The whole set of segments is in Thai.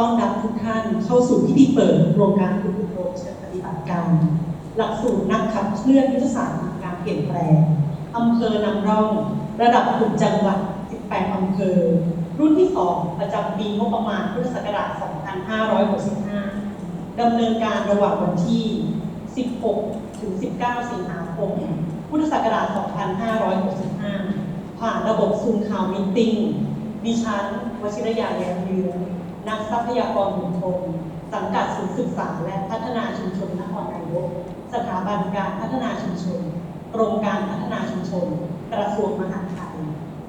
ต้อนรับทุกท่านเข้าสู่พิธีเปิดโครงการฝึกอบรมเชิงปฏิบัติการ หลักสูตรนักขับเคลื่อนยุทธศาสตร์การเปลี่ยนแปลงอำเภอนำร่อง ระดับกลุ่มจังหวัด 18 อำเภอ รุ่นที่ 2 ประจำปีงบประมาณพุทธศักราช 2565 ดำเนินการระหว่างวันที่ 16 ถึง 19 สิงหาคม พุทธศักราช 2565 ผ่านระบบซูมข่าวมิทติ้งดิฉันวชิรยาแย้มเยือน นักทรัพยากรบุคคลสังกัดศูนย์ศึกษาและพัฒนาชุมชนนครนายกสถาบันการพัฒนาชุมชนกรมการพัฒนาชุมชน กระทรวงมหาดไทย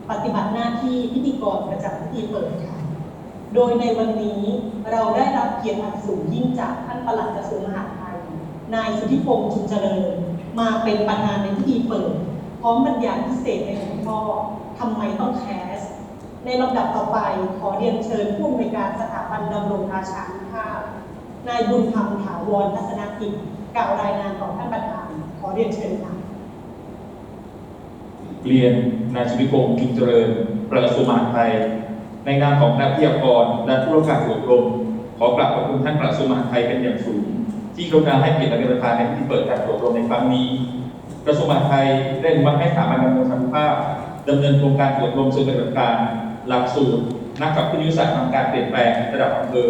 ปฏิบัติหน้าที่พิธีกรประจำพิธีเปิดค่ะ โดยในวันนี้เราได้รับเกียรติอันสูงยิ่งจากท่านปลัดกระทรวงมหาดไทย นายสุทธิพงษ์ชุนเจริญ มาเป็นประธานในพิธีเปิด พร้อมบรรยายพิเศษในหัวข้อทำไมต้องแคส ในลำดับต่อไปขอเรียนเชิญผู้อำนวยการสถาบันดำรงราชานุภาพนายบุญธรรมถาวรทัศนกิจกล่าวรายงานต่อท่านประธานขอเรียนเชิญค่ะเรียนนายชวิตพงกิจเจริญ ประหลัดกระทรวงมาดไทย ในนามของนักวิทยากรและผู้รับการอบรมขอกราบขอบคุณท่านประหลัดกระทรวงมาดไทยเป็นอย่างสูง ที่กรุณาให้เกียรติและเป็นประธานในพิธีเปิดการอบรมในครั้งนี้กระทรวงมหาดไทยได้อนุมัติให้สถาบันดำรงสันติภาพดำเนินโครงการอบรมเชิงปฏิบัติการ หลักสูตรนักขับเคลื่อนยุทธศาสตร์ทางการเปลี่ยนแปลงระดับอำเภอ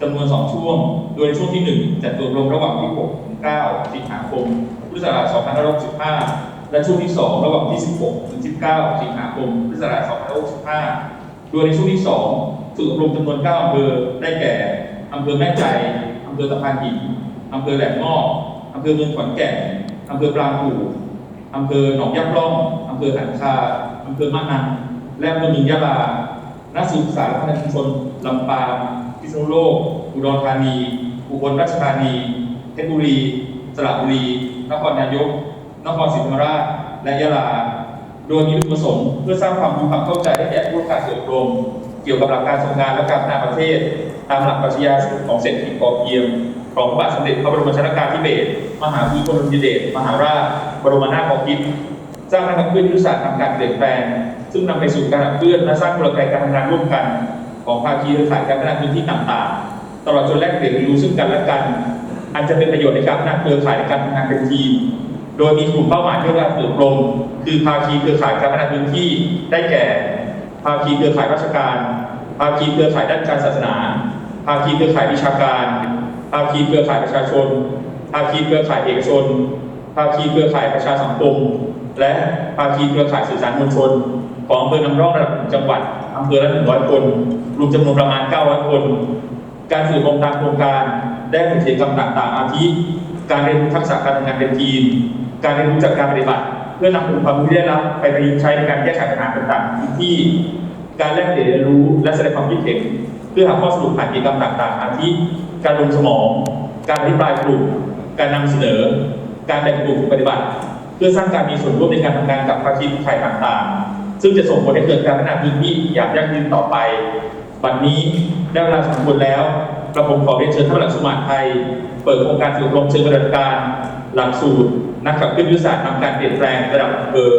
จำนวน 2 ช่วง โดยช่วงที่ 1 จัดตัวรวมระหว่างที่6ถึง9สิงหาคม พุทธศักราช2565 และช่วงที่ 2 ระหว่างที่ 16ถึง19 สิงหาคม พุทธศักราช2565 โดยในช่วงที่ 2 ฝึกอบรมจำนวน 9อำเภอ ได้แก่ อำเภอแม่ใจ อำเภอตะพานหิน อำเภอแหลมงอกอำเภอเมืองขอนแก่น อำเภอปรางกู่อำเภอหนองยับร่อง อำเภอหันคา อำเภอมะนัง และอำเภอเมืองยะลานักศึกษาและพัฒนาชุมชนลำปางพิษณุโลก อุดรธานี อุบลราชธานี เพชรบุรี สระบุรี นครนายก นครศรีธรรมราช และยะลา โดยมีวัตถุประสงค์เพื่อสร้างความรู้ความเข้าใจให้แก่ผู้การสืบรมเกี่ยวกับหลักการทรงานและการพัฒนาประเทศ ตามหลักปรัชญาของเศรษฐกิจพอเพียงของพระบาทสมเด็จพระบรมชนกาธิเบศรมหาภูมิพลอดุลยเดชมหาราชบรมนาถบพิตรสร้างการขับเคลื่อนยุทธศาสตร์ทางการเปลี่ยนแปลง ซึ่งนำไปสู่การขับเคลื่อนและสร้างกลไกการทำงานร่วมกันของภาคีเครือข่ายการพัฒนาพื้นที่ต่างๆ ตลอดจนแลกเปลี่ยนเรียนรู้ซึ่งกันและกัน อันจะเป็นประโยชน์ในการพัฒนาเครือข่ายในการทำงานเป็นทีม โดยมีกลุ่มเป้าหมายที่เราอบรมคือภาคีเครือข่ายการพัฒนาพื้นที่ ได้แก่ ภาคีเครือข่ายราชการ ภาคีเครือข่ายด้านการศาสนา ภาคีเครือข่ายวิชาการ ภาคีเครือข่ายประชาชน ภาคีเครือข่ายเอกชน ภาคีเครือข่ายประชาสังคม และภาคีเครือข่ายสื่อสารมวลชน ของอำเภอนำร่องระดับจังหวัดอำเภอละ100คนรวมจำนวนประมาณ 900 คน การฝึกอบรมตามโครงการได้ผลกิจกรรมต่างๆ อาทิ การเรียนรู้ทักษะการทำงานเป็นทีม การเรียนรู้จากการปฏิบัติ เพื่อนำองค์ความรู้ที่ได้รับไปประยุกต์ใช้ในการแก้ไขปัญหาต่างๆที่ การแลกเปลี่ยนเรียนรู้และแสดงความคิดเห็นเพื่อหาข้อสรุปผ่านกิจกรรมต่างๆ อาทิ การลงสมอง การอธิบายกลุ่มการนำเสนอ การแบ่งกลุ่มปฏิบัติ เพื่อสร้างการมีส่วนร่วมในการทำงานกับภาคีเครือข่ายต่างๆ ซึ่งจะส่งผลให้เกิดการพัฒนาพื้นที่อย่างยั่งยืนต่อไปบัดนี้ได้เวลาสมควรแล้วกระผมขอเรียนเชิญท่านหลักสมัครไทย เปิดโครงการฝึกอบรมเชิงปฏิบัติการหลักสูตรนักขับเคลื่อนยุทธศาสตร์ทำการเปลี่ยนแปลงระดับอำเภอ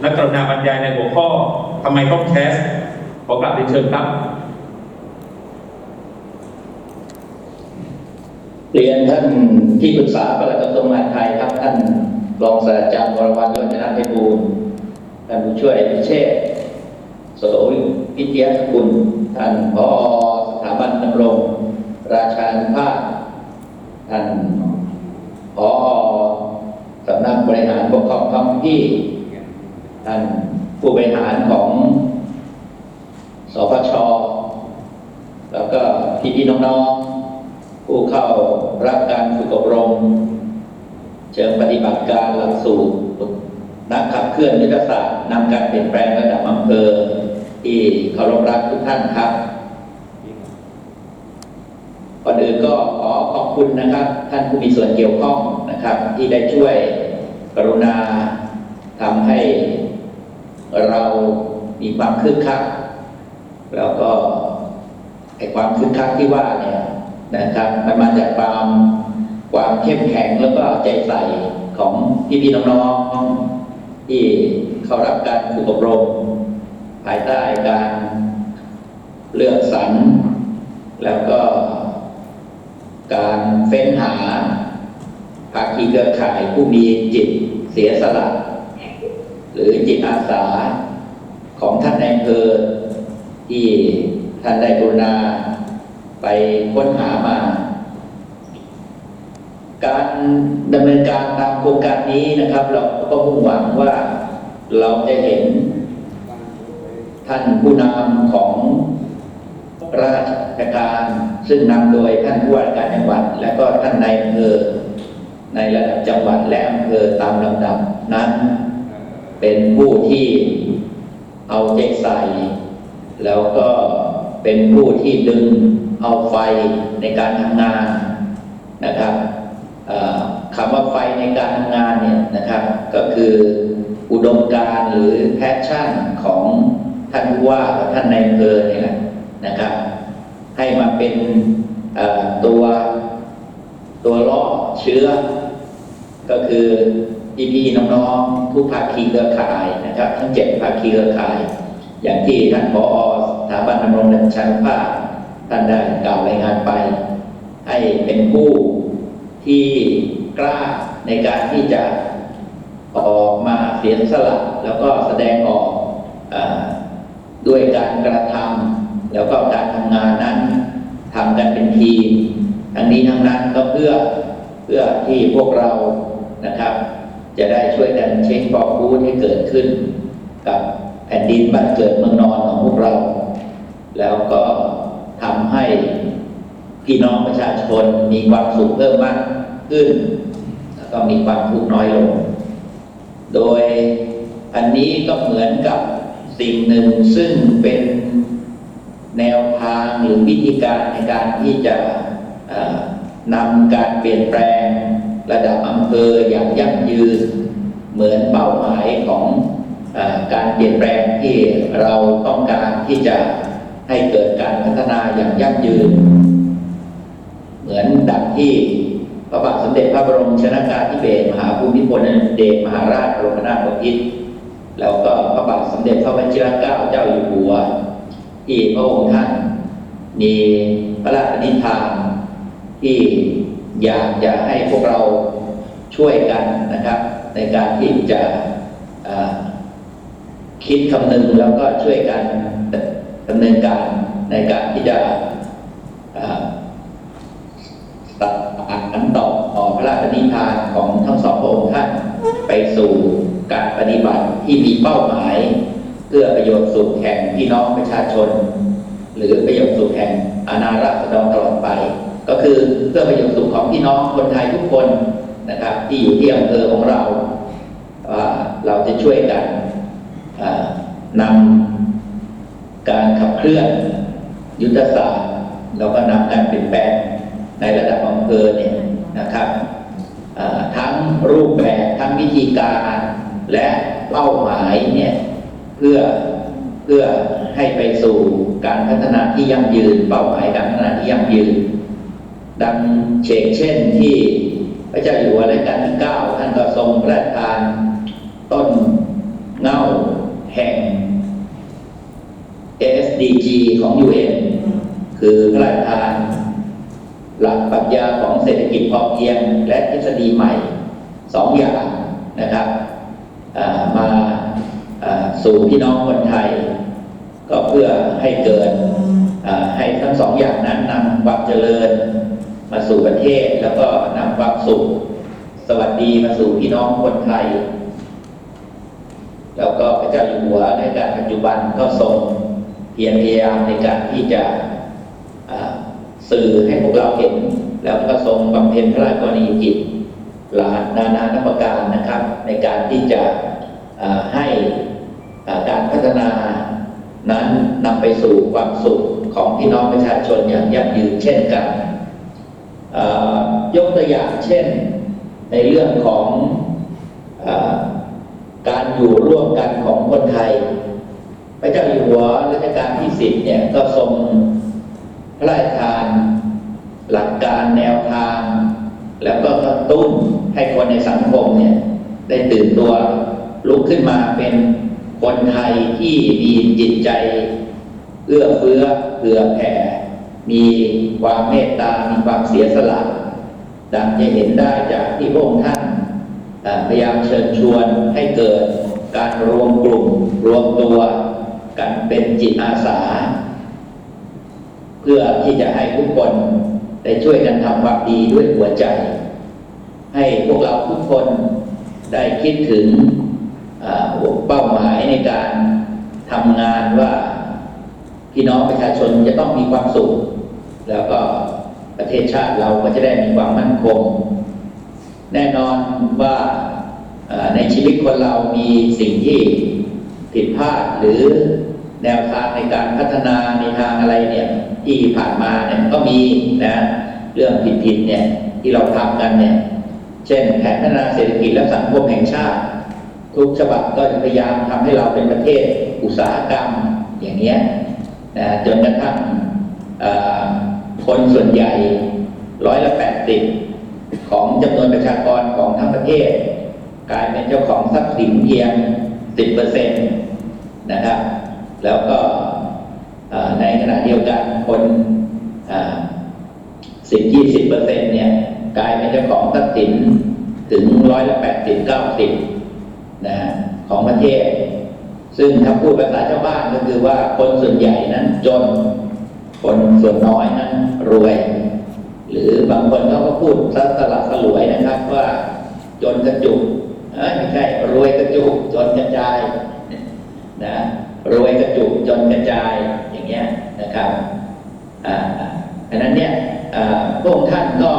และกรุณาบรรยายในหัวข้อทำไมต้องแคสขอกราบเรียนเชิญครับเรียนท่านที่ปรึกษาปลัดกระทรวงมหาดไทยครับท่านรองศาสตราจารย์วรวัฒน์ยศชนะไพบูลย์ ท่านผู้ช่วยพิเชษฐ์โสวิทยาสกุล ท่านผอสถาบันดำรง ราชานุภาพ ท่านผอสำนักบริหารปกครองท้องที่ ท่านผู้บริหารของสพช แล้วก็พี่พี่น้องๆผู้เข้ารับการฝึกอบรม เชิงปฏิบัติการหลักสูตรนักขับเคลื่อนยุทธศาสตร์ นำการเปลี่ยนแปลงระดับอำเภอที่เคารพรักทุกท่านครับก่อนอื่นก็ขอขอบคุณนะครับ ท่านผู้มีส่วนเกี่ยวข้องนะครับ ที่ได้ช่วยกรุณาทำให้เรามีความคึกคัก แล้วก็ไอความคึกคักที่ว่าเนี่ยนะครับ มันมาจากความความเข้มแข็งแล้วก็ใจใสของพี่ๆน้องๆ ที่เข้ารับการฝึกอบรม ภายใต้การเลือกสรรแล้วก็การเฟ้นหาภาคีเครือข่ายผู้มีจิตเสียสละ หรือจิตอาสาของท่านในอำเภอที่ท่านได้กรุณาไปค้นหามา การดำเนินการตามโครงการนี้นะครับ เราก็มุ่งหวังว่าเราจะเห็นท่านผู้นำของราชการซึ่งนำโดยท่านผู้ว่าการจังหวัด และก็ท่านนายอำเภอในระดับจังหวัดและอำเภอตามลำดับนั้น เป็นผู้ที่เอาใจใส่ แล้วก็เป็นผู้ที่ดึงเอาไฟในการทำงานนะครับ คำว่าไฟในการทำงานเนี่ยนะครับ ก็คืออุดมการณ์หรือแพชชั่นของท่านผู้ว่ากับท่านนายอำเภอเนี่ยแหละนะครับ ให้มาเป็นตัวตัวล่อเชื้อ ก็คือพี่ๆน้องๆทุกภาคีเครือข่ายนะครับ ทั้งเจ็ดภาคีเครือข่าย อย่างที่ท่านผอสถาบันดำรงธรรมชันภาพท่านได้กล่าวรายงานไป ให้เป็นผู้ ที่กล้าในการที่จะออกมาเสียสละแล้วก็แสดงออกอด้วยการกระทำแล้วก็การทำงานนั้นทำกันเป็นทีม ทั้งนี้ทั้งนั้นก็เพื่อเพื่อที่พวกเรานะครับ จะได้ช่วยกันเช็คปอกพูดให้เกิดขึ้น กับแผ่นดินบ้านเกิดเมืองนอนของพวกเรา แล้วก็ทำให้ พี่น้องประชาชนมีความสุขเพิ่มมากขึ้น แล้วก็มีความทุกข์น้อยลง โดยอันนี้ก็เหมือนกับสิ่งหนึ่งซึ่งเป็นแนวทางหรือวิธีการในการที่จะนำการเปลี่ยนแปลงระดับอำเภออย่างยั่งยืน เหมือนเป้าหมายของอการเปลี่ยนแปลงที่เราต้องการที่จะให้เกิดการพัฒนาอย่างยั่งยืน เหมือนดังที่พระบาทสมเด็จพระบรมชนากาธิเบศรมหาภูมิพลอดุลยเดชมหาราชบรมนาถบพิตรแล้วก็พระบาทสมเด็จพระวชิรเกล้าเจ้าอยู่หัว ที่พระองค์ท่าน มีพระราชนิทานที่อยากจะให้พวกเราช่วยกันนะครับ ในการที่จะคิดคำนึงแล้วก็ช่วยกันดำเนินการในการที่จะ ตัดอันต่อต่อพระราชนิทานของทั้งสองพระองค์ท่านไปสู่การปฏิบัติที่มีเป้าหมาย เพื่อประโยชน์สุขแห่งพี่น้องประชาชน หรือประโยชน์สุขแห่งอาณารัษฎรตลอดไป ก็คือเพื่อประโยชน์สุขของพี่น้องคนไทยทุกคนนะครับ ที่อยู่ที่อำเภอของเราว่าเราจะช่วยกันนำการขับเคลื่อนยุทธศาสตร์แล้วก็นำการเปลี่ยนแปลง ในระดับอำเภอเนี่ยนะครับทั้งรูปแบบทั้งวิธีการและเป้าหมายเนี่ยเพื่อเพื่อให้ไปสู่การพัฒนาที่ยั่งยืน เป้าหมายการพัฒนาที่ยั่งยืน ดังเชกเช่นที่พระเจ้าอยู่หัวรัชกาลที่เก้าท่านก็ทรงพระราชทานต้นเงาแห่ง SDG ของ UN คือพระราชทาน หลักปรัชญาของเศรษฐกิจพอเพียงและทฤษฎีใหม่สองอย่างนะครับมาสู่พี่น้องคนไทย ก็เพื่อให้เกิดให้ทั้งสองอย่างนั้นนำความเจริญมาสู่ประเทศ แล้วก็นำความสุขสวัสดีมาสู่พี่น้องคนไทย แล้วก็พระเจ้าอยู่หัวในการปัจจุบันก็ทรงเพียรพยายามในการที่จะ สื่อให้พวกเราเห็น แล้วก็ทรงบำเพ็ญพระราชกรณียกิจหลานานานับประการนะครับ ในการที่จะให้การพัฒนานั้นนำไปสู่ความสุขของพี่น้องประชาชนอย่างยั่งยืนเช่นกัน ยกตัวอย่างเช่นในเรื่องของอการอยู่ร่วมกันของคนไทย พระเจ้าอยู่หัวรัชกาลที่สิบเนี่ยก็ทรง พระราชทานหลักการแนวทาง แล้วก็กระตุ้นให้คนในสังคมเนี่ยได้ตื่นตัวลุกขึ้นมาเป็นคนไทยที่มีจิตใจเอื้อเฟื้อเผื่อแผ่ มีความเมตตา มีความเสียสละ ดังจะเห็นได้จากที่พระองค์ท่านพยายามเชิญชวนให้เกิดการรวมกลุ่มรวมตัว กันเป็นจิตอาสา เพื่อที่จะให้ทุกคนได้ช่วยกันทำความดีด้วยหัวใจ ให้พวกเราทุกคนได้คิดถึงเป้าหมายในการทำงานว่าพี่น้องประชาชนจะต้องมีความสุข แล้วก็ประเทศชาติเราก็จะได้มีความมั่นคง แน่นอนว่าในชีวิตคนเรามีสิ่งที่ผิดพลาดหรือแนวทางในการพัฒนาในทางอะไรเนี่ย ที่ผ่านมาเนี่ยก็มีนะเรื่องผิดๆเนี่ยที่เราทำกันเนี่ย เช่นแผนพัฒนาเศรษฐกิจและสังคมแห่งชาติ ทุกฉบับก็พยายามทำให้เราเป็นประเทศอุตสาหกรรมอย่างเงี้ยนะจนกระทั่งคนส่วนใหญ่ร้อยละแปดสิบของจำนวนประชากรของทั้งประเทศ กลายเป็นเจ้าของทรัพย์สินเพียงสิบเปอร์เซ็นต์นะครับ แล้วก็ ในขณะเดียวกันคนสิบยี่สิบเปอร์เซ็นเนี่ยกลายเป็นเจ้าของทรัพย์สินถึงร้อยละแปดสิบเก้าสิบนะของประเทศ ซึ่งถ้าพูดภาษาชาวบ้านก็คือว่าคนส่วนใหญ่นั้นจน คนส่วนน้อยนั้นรวย หรือบางคนเขาก็พูดสัสลับสลวยนะครับว่าจนกระจุกไม่ใช่รวยกระจุกจนกระจายนะรวยกระจุกจนกระจาย เงี้ยนะครับอันนั้นเนี่ยพระองค์ท่านก็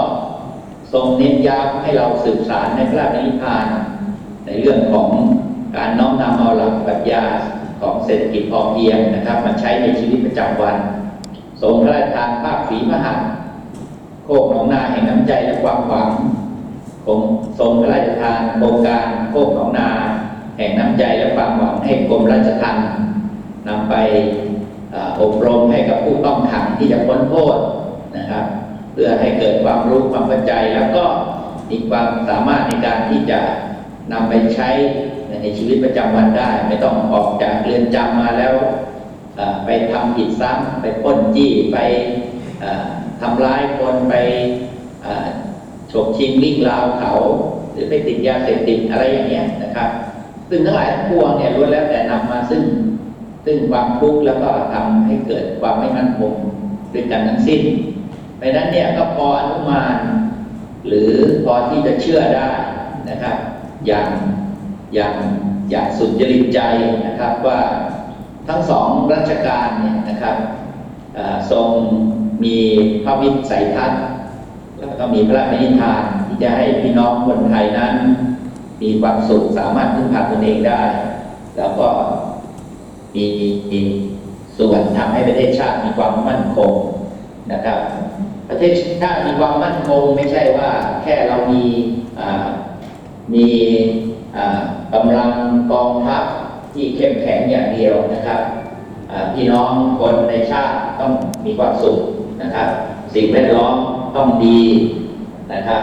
ทรงเน้นย้ำให้เราสืบสารในพระราชนิพพานในเรื่องของการน้อมนำเอาหลักปรัชญาของเศรษฐกิจพอเพียงนะครับ มาใช้ในชีวิตประจำวันทรงพระราชทานภาพฝีพระหัตถ์โคกหนองนาแห่งน้ำใจและความหวังคงทรงพระราชทานโครงการโคกหนองนา แห่งน้ำใจและความหวังให้กรมราชทัณฑ์นำไป อบรมให้กับผู้ต้องขังที่จะพ้นโทษนะครับ เพื่อให้เกิดความรู้ความเข้าใจแล้วก็มีความสามารถในการที่จะนำไปใช้ในชีวิตประจำวันได้ ไม่ต้องออกจากเรือนจำมาแล้วไปทำผิดซ้ำไปป้นจี้ไปเอ่อทำร้ายคนไปฉกชิงวิ่งราวเขา หรือไปติดยาเสพติดอะไรอย่างเงี้ยนะครับ ซึ่งทั้งหลายทั้งปวงเนี่ยล้วนแล้วแต่นำมาซึ่ง ซึ่งความทุกข์แล้วก็ทำให้เกิดความไม่มั่นคงด้วยกันทั้งสิ้นเพราะนั้นเนี่ยก็พออนุมาน หรือพอที่จะเชื่อได้นะครับ อย่างอย่างอย่างสุดจริตใจนะครับว่าทั้งสองรัชกาลเนี่ยนะครับทรงมีพระวิสัยทัศน์แล้วก็มีพระราชนิทานที่จะให้พี่น้องคนไทยนั้น มีความสุขสามารถพึ่งพาตนเองได้ แล้วก็ มีส่วนทำให้ประเทศชาติมีความมั่นคงนะครับ ประเทศชาติมีความมั่นคงไม่ใช่ว่าแค่เรามีมีอ่ากำลังกองทัพที่เข้มแข็งอย่างเดียวนะครับพี่น้องคนในชาติต้องมีความสุขนะครับ สิ่งแวดล้อมต้องดีนะครับ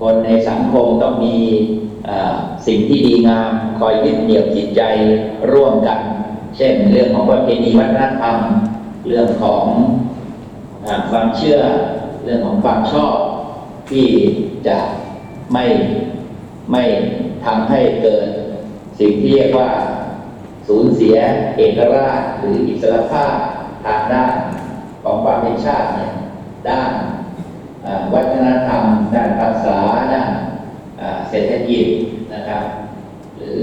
คนในสังคมต้องมีสิ่งที่ดีงามคอยยึดเหนี่ยวจิตใจร่วมกัน เช่นเรื่องของประเพณีวัฒนธรรม เรื่องของความเชื่อ เรื่องของความชอบที่จะไม่ไม่ทำให้เกิดสิ่งที่เรียกว่า สูญเสียเอกราชหรืออิสรภาพทางด้านของความเป็นชาติเนี่ยด้านวัฒนธรรม ด้านภาษาด้านเศรษฐกิจนะครับ หรือ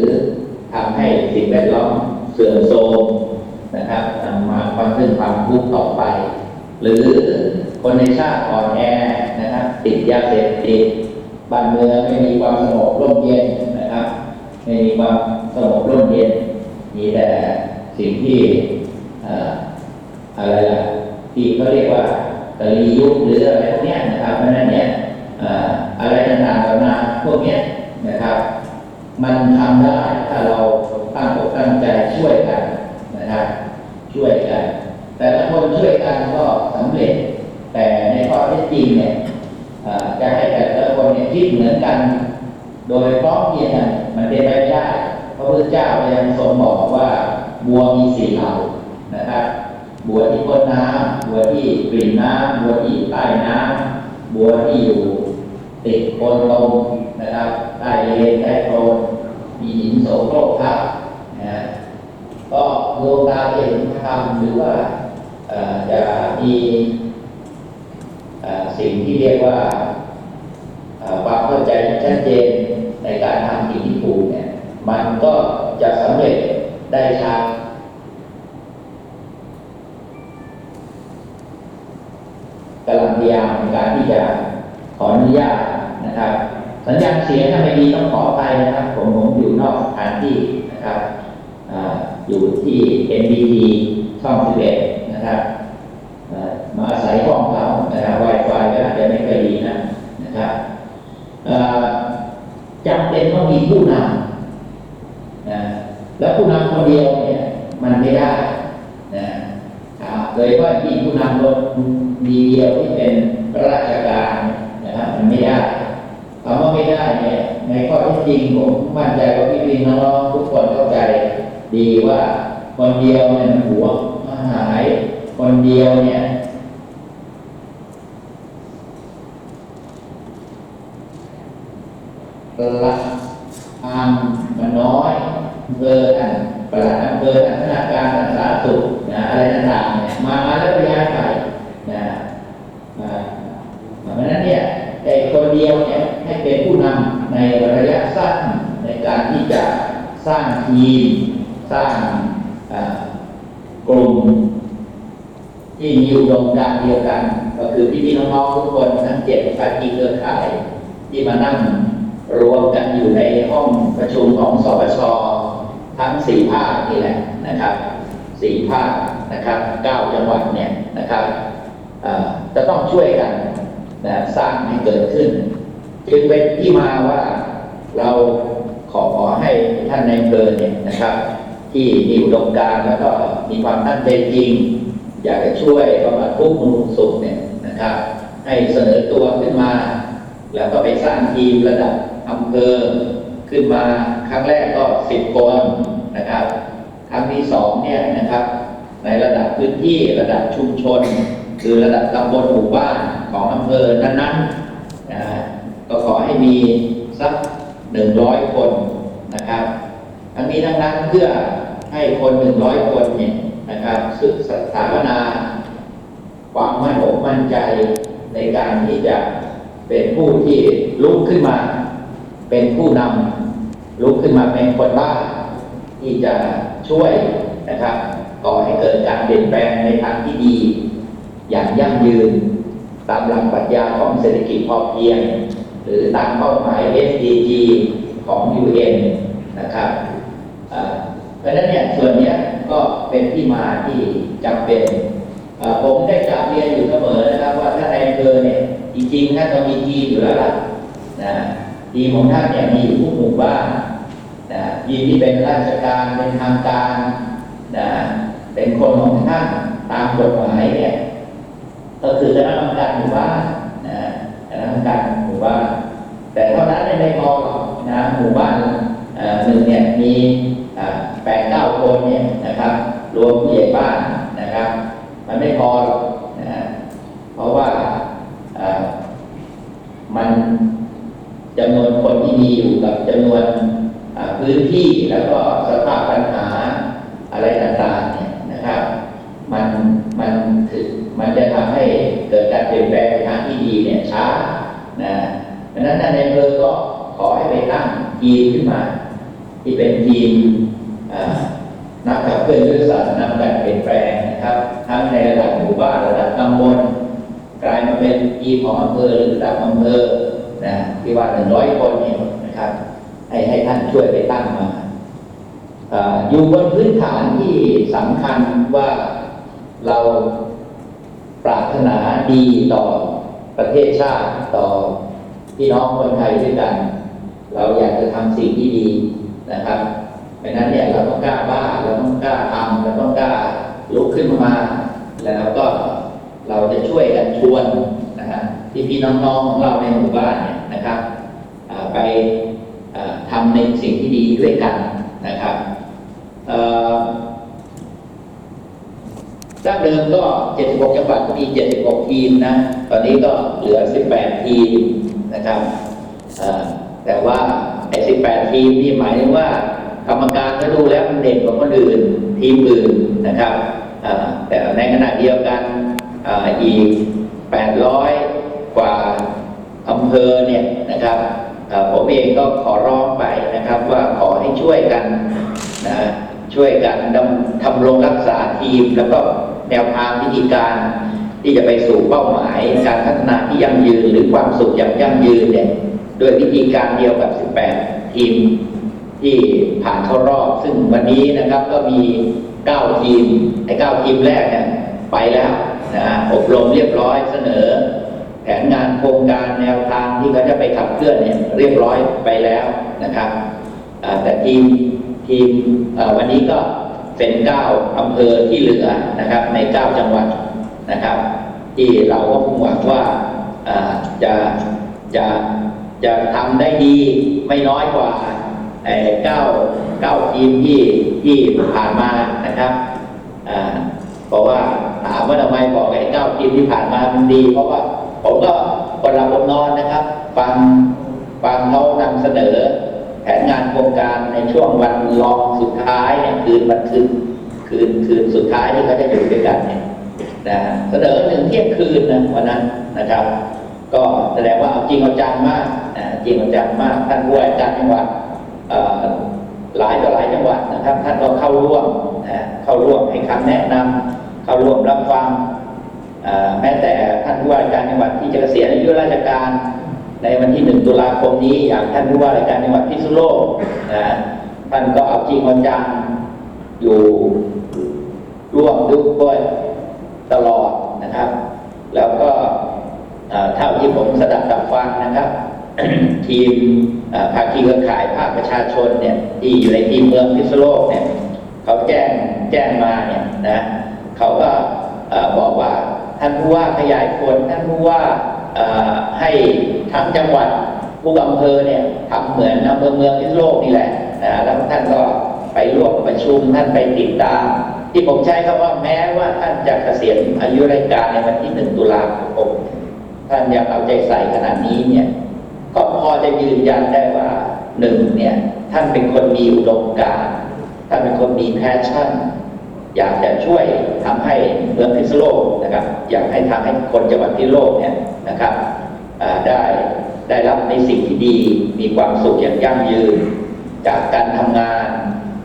ทำให้สิ่งแวดล้อม เสื่อมโทรมนะครับนำมาความซึ่งความทุกข์ต่อไป หรือคนในชาติอ่อนแอนะครับติดยาเสพติดบ้านเมืองไม่มีความสงบร่มเย็นนะครับไม่มีความสงบร่มเย็น มีแต่สิ่งที่อะไรล่ะที่เขาเรียกว่ากะลียุคหรืออะไรพวกนี้นะครับเพราะนั้นเนี่ยอะไรต่างๆเหล่านั้นพวกนี้นะครับ มันทำได้ถ้าเรา ตั้งอกตั้งใจช่วยกันนะครับ ช่วยกัน แต่ละคนช่วยกันก็สำเร็จ แต่ในข้อเท็จจริงเนี่ยจะให้แต่ละคนเนี่ยคิดเหมือนกัน โดยพร้อมเพรียงกันมันเป็นไปไม่ได้พราะพระพุทธเจ้ายังทรงบอกว่าบัวมีสี่เหล่านะครับบัวที่พ้นน้ำบัวที่ปริ่มน้ำบัวที่ใต้น้ำบัวที่อยู่ติดโคนลมนะครับใต้เลนใต้โคลนมีหินโสโครกทับ นะก็ดวงตาจะเห็นธรรมหรือว่าจะมีสิ่งที่เรียกว่าความเข้าใจชัดเจนในการทำสิ่งที่ถูกเนี่ย มันก็จะสำเร็จได้ช้ากำลังพยายามในการที่จะขออนุญาตนะครับ สัญญาณเสียงถ้าไม่ดีต้องขอไปนะครับ ผมผมอยู่นอกสถานที่นะครับ อยู่ที่ NBT ช่อง 11 นะครับมาอาศัยห้องเขานะครับ Wi-Fi ก็อาจจะไม่ค่อยดีนะนะครับจำเป็นต้องมีผู้นำ นะแล้วผู้นำคนเดียวเนี่ยมันไม่ได้นะอ่าโดยเฉพาะที่ผู้นำคนมีเดียวที่เป็นราชการนะครับมันไม่ได้คำว่าไม่ได้เนี่ยในข้อเที่จริงผมมั่นใจว่าพี่พี่น้องๆทุกคนเข้าใจดีว่าคนเดียวเนี่ยมันหัวมันหาย คนเดียวเนี่ยละอามมันน้อยอำเภอท่านปลัดอำเภอท่านธนาการท่านสาธารณสุขนะอะไรต่างๆเนี่ยมามาแล้วก็ย้ายไปนะอ่าเพราะฉะนั้นเนี่ยไอ้คนเดียวเนี่ยให้เป็นผู้นำในระยะสั้นในการที่จะสร้าง ทีม สร้างกลุ่มที่มีอุดมการเดียวกัน ก็คือพี่พี่น้องๆทุกคนทั้งเจ็ดภาคีเครือข่ายที่มานั่งรวมกันอยู่ในห้องประชุมของสปชทั้งสี่ภาคนี่แหละนะครับสี่ภาคนะครับเก้าจังหวัดเนี่ยนะครับจะต้องช่วยกันนะสร้างให้เกิดขึ้น จึงเป็นที่มาว่าเรา ขอให้ท่านในอำเภอเนี่ยนะครับ ที่มีอุดมการแล้วก็มีความตั้งใจจริง อยากจะช่วยบำบัดทุกข์บำรุงสุขเนี่ยนะครับ ให้เสนอตัวขึ้นมา แล้วก็ไปสร้างทีมระดับอำเภอขึ้นมาครั้งแรกก็สิบคนนะครับ ครั้งที่สองเนี่ยนะครับ ในระดับพื้นที่ระดับชุมชน คือระดับตำบลหมู่บ้านของอำเภอนั้นๆนะก็ขอให้มีสัก หนึ่งร้อยคนนะครับ ทั้งนี้ทั้งนั้นเพื่อให้คนหนึ่งร้อยคนเนี่ยนะครับศึกษาสถาปนาความมั่นอกมั่นใจในการที่จะเป็นผู้ที่ลุกขึ้นมา เป็นผู้นำลุกขึ้นมาเป็นคนบ้าที่จะช่วยนะครับก่อให้เกิดการเปลี่ยนแปลงในทางที่ดี อย่างยั่งยืน ตามหลักปรัชญาของเศรษฐกิจพอเพียง หรือตามเป้าหมาย SDG ของ UN นะครับเพราะฉะนั้นเนี่ยส่วนเนี้ยก็เป็นที่มาที่จำเป็นผมได้กล่าวเรียนอยู่เสมอนะครับ ว่าถ้าในอำเภอเนี่ยจริงๆท่านต้องมีทีมอยู่แล้วล่ะนะทีมของท่านเนี่ยมีอยู่ทุกหมู่บ้านนะทีมที่เป็นราชการเป็นทางการนะเป็นคนของท่านตามกฎหมายเนี่ยก็คือคณะกรรมการหมู่บ้านนะคณะกรรมการหมู่บ้าน แต่เท่านั้นเนี่ยไม่พอหรอกนะหมู่บ้านอ่อหนึ่งเนี่ยมีอ่าแปดเก้าคนเนี่ยนะครับ รวมผู้ใหญ่บ้านนะครับ มันไม่พอหรอกนะเพราะว่าอ่ามันจำนวนคนที่มีอยู่กับจำนวนอ่าพื้นที่แล้วก็สภาพปัญหาอะไรต่างๆเนี่ยนะครับ มันมันถึงมันจะทำให้เกิดการเปลี่ยนแปลงทางที่ดีเนี่ยช้านะ ดังนั้นในอำเภอก็ขอให้ไปตั้งทีมขึ้นมา ที่เป็นทีมนักขับเคลื่อนยุทธศาสตร์นำการเปลี่ยนแปลงนะครับ ทั้งในระดับหมู่บ้านระดับตำบลกลายมาเป็นทีมของอำเภอหรือระดับอำเภอนะที่ว่าหนึ่งร้อยคนเนี่ยนะครับ ให้ให้ท่านช่วยไปตั้งมาอยู่บนพื้นฐานที่สำคัญว่าเราปรารถนาดีต่อประเทศชาติต่อ พี่น้องคนไทยด้วยกัน เราอยากจะทำสิ่งที่ดีนะครับเพราะนั้นเนี่ยเราต้องกล้าบ้าเราต้องกล้าทำเราต้องกล้าลุกขึ้นมา แล้วก็เราจะช่วยกันชวนนะฮะที่พี่น้องๆของเราในหมู่บ้านเนี่ยนะครับไปอ่าทำในสิ่งที่ดีด้วยกันนะครับเอ่อดั้งเดิมก็ 76 จังหวัดก็มี 76 ทีมนะ ตอนนี้ก็เหลือ 18 ทีม นะครับแต่ว่าไอ้18 ทีมนี่หมายถึงว่ากรรมการก็ดูแล้วมันเด่นกว่าคนอื่นทีมอื่นนะครับแต่ในขณะเดียวกันอีก 800 กว่าอำเภอเนี่ยนะครับผมเองก็ขอร้องไปนะครับว่าขอให้ช่วยกันนะช่วยกันทำรงรักษาทีมแล้วก็แนวทางวิธีการ ที่จะไปสู่เป้าหมายการพัฒนาที่ยั่งยืนหรือความสุขอย่างยั่งยืนเนี่ยโดยวิธีการเดียวกับ 18 ทีมที่ผ่านเข้ารอบ ซึ่งวันนี้นะครับก็มี 9 ทีมไอ้9ทีมแรกเนี่ยไปแล้วนะฮะอบรมเรียบร้อยเสนอ แผนงานโครงการแนวทางที่เขาจะไปขับเคลื่อนเนี่ยเรียบร้อยไปแล้วนะครับแต่ทีมทีมวันนี้ก็เป็น 9อำเภอที่เหลือนะครับใน 9 จังหวัด นะครับ ที่เราก็หวังว่าจะจะจะทำได้ดีไม่น้อยกว่าไอ้เก้าเก้าทีมที่ที่ผ่านมานะครับเพราะว่าถามว่าทำไมบอกไอ้เก้าทีมที่ผ่านมามันดี เพราะว่าผมก็คนหลับนนอนนะครับ ฟังฟังเขานำเสนอ แผนงานโครงการในช่วงวันรองสุดท้ายเนี่ยคืนวันคืนคืนคืนสุดท้ายที่เขาจะอยู่ด้วยกันเนี่ย นะเสนอหนึ่งเที่ยงคืนนะวันนั้นนะครับ ก็แสดงว่าเอาจริงเอาจังมากนะจริงเอาจังมากท่านผู้ว่าการจังหวัดหลายต่อหลายจังหวัดนะครับ ท่านก็เข้าร่วมนะเข้าร่วมให้คำแนะนำเข้าร่วมรับฟังแม้แต่ท่านผู้ว่าการจังหวัดที่จะเกษียณอายุราชการ ในวันที่หนึ่งตุลาคมนี้อย่างท่านผู้ว่าราชการจังหวัดพิษณุโลกนะท่านก็เอาจริงเอาจังอยู่ร่วมด้วย ตลอดนะครับ แล้วก็เท่าที่ผมสดับตับฟังนะครับ ทีมภาคีเครือข่ายภาคประชาชนเนี่ยที่อยู่ในทีมเมืองพิษโลกเนี่ยเขาแจ้งแจ้งมาเนี่ยนะเขาก็บอกว่าท่านผู้ว่าขยายผลท่านผู้ว่าให้ทั้งจังหวัดทุกอำเภอเนี่ยทำเหมือนอำเภอเมืองพิษโลกนี่แหละนะแล้วท่านก็ไปร่วมประชุมท่านไปติดตาม ที่ผมใช้คำว่าแม้ว่าท่านจะเกษียณอายุราชการในวันที่หนึ่งตุลาคมท่านยังเอาใจใส่ขนาดนี้เนี่ย ก็พอจะยืนยันได้ว่าหนึ่งเนี่ย ท่านเป็นคนมีอุดมการณ์ท่านเป็นคนมีแพชชั่น อยากจะช่วยทำให้เมืองพิษโลกนะครับ อยากให้ทำให้คนจังหวัดพิษโลกเนี่ยนะครับได้ได้รับในสิ่งที่ดี มีความสุขอย่างยั่งยืน จากการทำงาน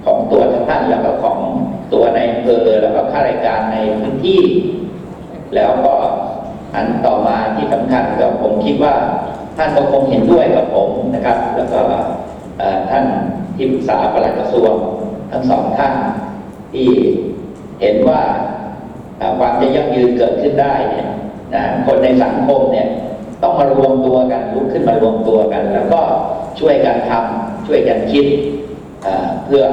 ของตัวท่านแล้วก็ของ อแล้วก็ข้าราชการในพื้นที่ แล้วก็อันต่อมาที่สำคัญก็ผมคิดว่าท่านก็คงเห็นด้วยกับผมนะครับ แล้วก็ท่านที่ปรึกษาปลัดกระทรวงทั้งสองท่านที่เห็นว่าความจะยั่งยืนเกิดขึ้นได้เนี่ยนะคนในสังคมเนี่ยต้องมารวมตัวกันลุกขึ้นมารวมตัวกัน แล้วก็ช่วยกันทำช่วยกันคิดเพื่อ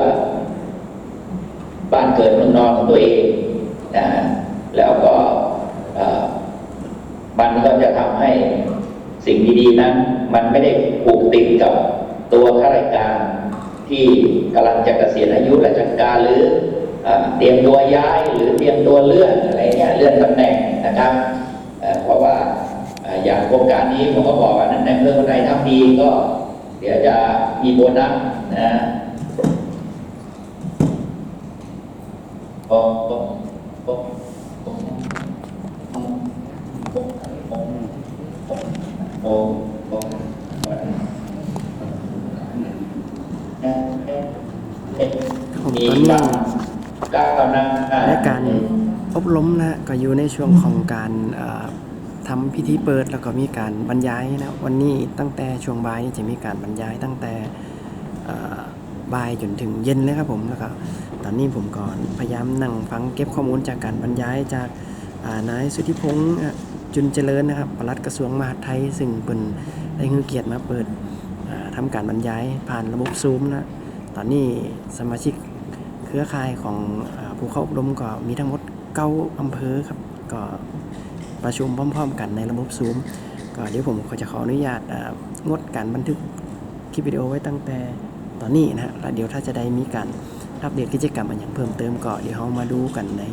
บ้านเกิดเมืองนอนของตัวเองนะแล้วก็มันก็จะทำให้สิ่งดีๆนั้น มันไม่ได้ผูกติดกับตัวข้าราชการที่กำลังจะเกษียณอายุราชการหรือเอ่อเตรียมตัวย้ายหรือเตรียมตัวเลื่อนอะไรเนี่ยเลื่อนตำแหน่งนะครับเพราะว่าออย่างโครงการนี้ผมก็บอกว่านั้นในเมืองใดทำดีก็ เดี๋ยวจะมีโบนัสนะ โอ้โอ้โอ้โอ้โอ้ผมตอนนี้ก้าวหน้และการอบรมนะก็อยู่ในช่วงของการทำพิธีเปิดแล้วก็มีการบรรยายนะวันนี้ตั้งแต่ช่วงบ่ายนี่จะมีการบรรยายตั้งแต่ บ่ายจนถึงเย็นเลยครับผมแล้วก็ตอนนี้ผมก็พยายามนั่งฟังเก็บข้อมูลจากการบรรยายจากานายสุทธิพงษ์จุนเจริญนะครับปลัดกระทรวงมหาดไทย ซึ่งเป็นได้เงินเกียรติมาเปิดอ่าทำการบรรยายผ่านระบบซูมนะตอนนี้สมาชิกเครือข่ายของอผู้เข้าอบรมก็มีทั้งหมดเก้าอำเภอครับก็ประชุมพร้อม ๆ กันในระบบซูมก็เดี๋ยวผมก็จะขออนุญาตงดการบันทึกคลิปวิดีโอไว้ตั้งแต่ ตอนนี้นะฮะแล้วเดี๋ยวถ้าจะได้มีการอัปเดตกิจกรรมอะไรอย่างเพิ่มเติมก็เดี๋ยวเรามาดูกันใน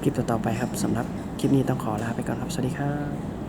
คลิปต่อๆไปครับสำหรับคลิปนี้ต้องขอลาไปก่อนครับ สวัสดีครับ